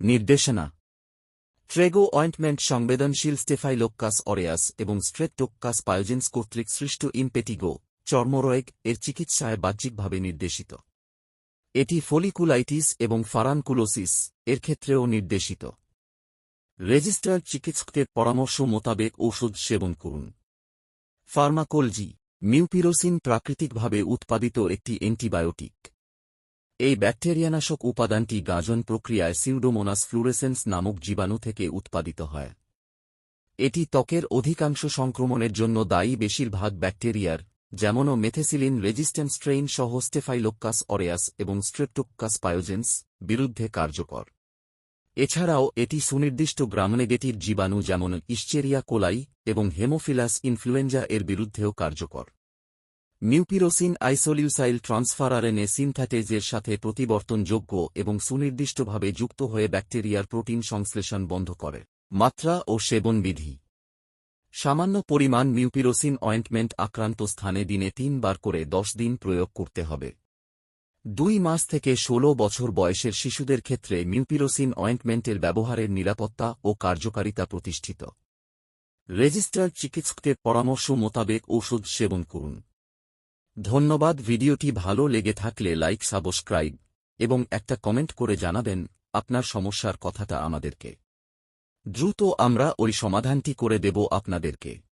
নির্দেশনা। ট্রেগো অয়েন্টমেন্ট সংবেদনশীল স্টেফাইলোক্কাস অরেয়াস এবং স্ট্রেপ্টোক্কাস পায়োজেন্স কর্তৃক সৃষ্ট ইমপেটিগো চর্মরোয়েগ এর চিকিৎসায় বাহ্যিকভাবে নির্দেশিত। এটি ফলিকুলাইটিস এবং ফারানকুলোসিস এর ক্ষেত্রেও নির্দেশিত। রেজিস্টার্ড চিকিৎসকের পরামর্শ মোতাবেক ঔষধ সেবন করুন। ফার্মাকোলজি, মিউপিরোসিন প্রাকৃতিকভাবে উৎপাদিত একটি অ্যান্টিবায়োটিক। এই ব্যাকটেরিয়ানাশক উপাদানটি গাজন প্রক্রিয়ায় সিউডোমোনাস ফ্লুরেসেন্স নামক জীবাণু থেকে উৎপাদিত হয়। এটি ত্বকের অধিকাংশ সংক্রমণের জন্য দায়ী বেশিরভাগ ব্যাকটেরিয়ার, যেমনও মেথেসিলিন রেজিস্ট্যান্ট স্ট্রেইন সহ স্টেফাইলোক্কাস অরেয়াস এবং স্ট্রেপ্টোক্কাস পায়োজেন্স বিরুদ্ধে কার্যকর। এছাড়াও এটি সুনির্দিষ্ট গ্রামনেগেটিভ জীবাণু যেমন ইশ্চেরিয়া কোলাই এবং হেমোফিলাস ইনফ্লুয়েঞ্জা এর বিরুদ্ধেও কার্যকর। মিউপিরোসিন আইসোলিউসাইল ট্রান্সফার আরএনএ সিনথ্যাটেজের সাথে প্রতিবর্তনযোগ্য এবং সুনির্দিষ্টভাবে যুক্ত হয়ে ব্যাকটেরিয়ার প্রোটিন সংশ্লেষণ বন্ধ করে। মাত্রা ও সেবন বিধি সামান্য পরিমাণ মিউপিরোসিন অয়েন্টমেন্ট আক্রান্ত স্থানে দিনে তিনবার করে দশ দিন প্রয়োগ করতে হবে। দুই মাস থেকে ১৬ বছর বয়সের শিশুদের ক্ষেত্রে মিউপিরোসিন অয়েন্টমেন্টের ব্যবহারের নিরাপত্তা ও কার্যকারিতা প্রতিষ্ঠিত। রেজিস্টার্ড চিকিৎসকদের পরামর্শ মোতাবেক ওষুধ সেবন করুন। ধন্যবাদ, ভিডিওটি ভালো লেগে থাকলে লাইক, সাবস্ক্রাইব এবং একটা কমেন্ট করে জানাবেন আপনার সমস্যার কথাটা আমাদেরকে। দ্রুত আমরা ওই সমাধানটি করে দেব আপনাদেরকে।